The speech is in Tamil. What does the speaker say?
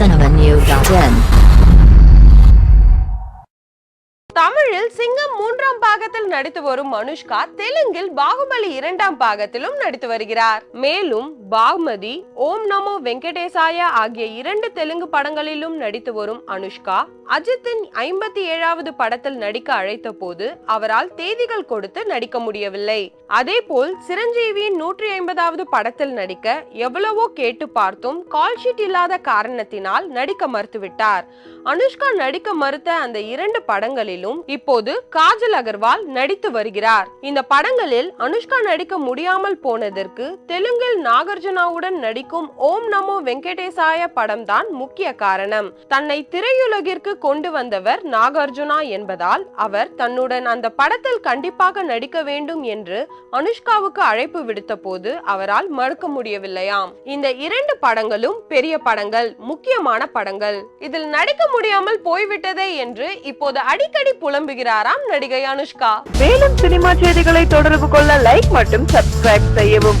cinnamonnew.in தமிழில் சிங்கம் மூன்றாம் பாகத்தில் நடித்து வரும் அனுஷ்கா தெலுங்கில் பாகுபலி இரண்டாம் பாகத்திலும் நடித்து வருகிறார். மேலும் பாகுமதி ஓம் நமோ வெங்கடேசாயா ஆகிய இரண்டு தெலுங்கு படங்களிலும் நடித்து வரும் அனுஷ்கா அஜித்தின் ஐம்பத்தி ஏழாவது படத்தில் நடிக்க அழைத்த போது அவரால் தேதிகள் கொடுத்து நடிக்க முடியவில்லை. அதேபோல் சிரஞ்சீவியின் நூற்றி ஐம்பதாவது படத்தில் நடிக்க எவ்வளவோ கேட்டு பார்த்தும் கால்ஷீட் இல்லாத காரணத்தினால் நடிக்க மறுத்துவிட்டார். அனுஷ்கா நடிக்க மறுத்த அந்த இரண்டு படங்களிலும் இப்போது காஜல் அகர்வால் நடித்து வருகிறார். இந்த படங்களில் அனுஷ்கா நடிக்க முடியாமல் போனதற்கு தெலுங்கில் நாகார்ஜுனாவுடன் நடிக்கும் ஓம் நமோ வெங்கடேசாய படம்தான் முக்கிய காரணம். தன்னை திரையுலகிற்கு கொண்டு வந்தவர் நாகார்ஜுனா என்பதால் அவர் தன்னுடன் அந்த படத்தில் கண்டிப்பாக நடிக்க வேண்டும் என்று அனுஷ்காவுக்கு அழைப்பு விடுத்த போது அவரால் மறுக்க முடியவில்லையாம். இந்த இரண்டு படங்களும் பெரிய படங்கள் முக்கியமான படங்கள். இதில் நடிக்க முடியாமல் போய்விட்டதே என்று இப்போது அடிக்கடி புலம்புகிறாராம் நடிகை அனுஷ்கா. மேலும் சினிமா செய்திகளை தொடர்பு கொள்ள லைக் மற்றும் சப்ஸ்கிரைப் செய்யவும்.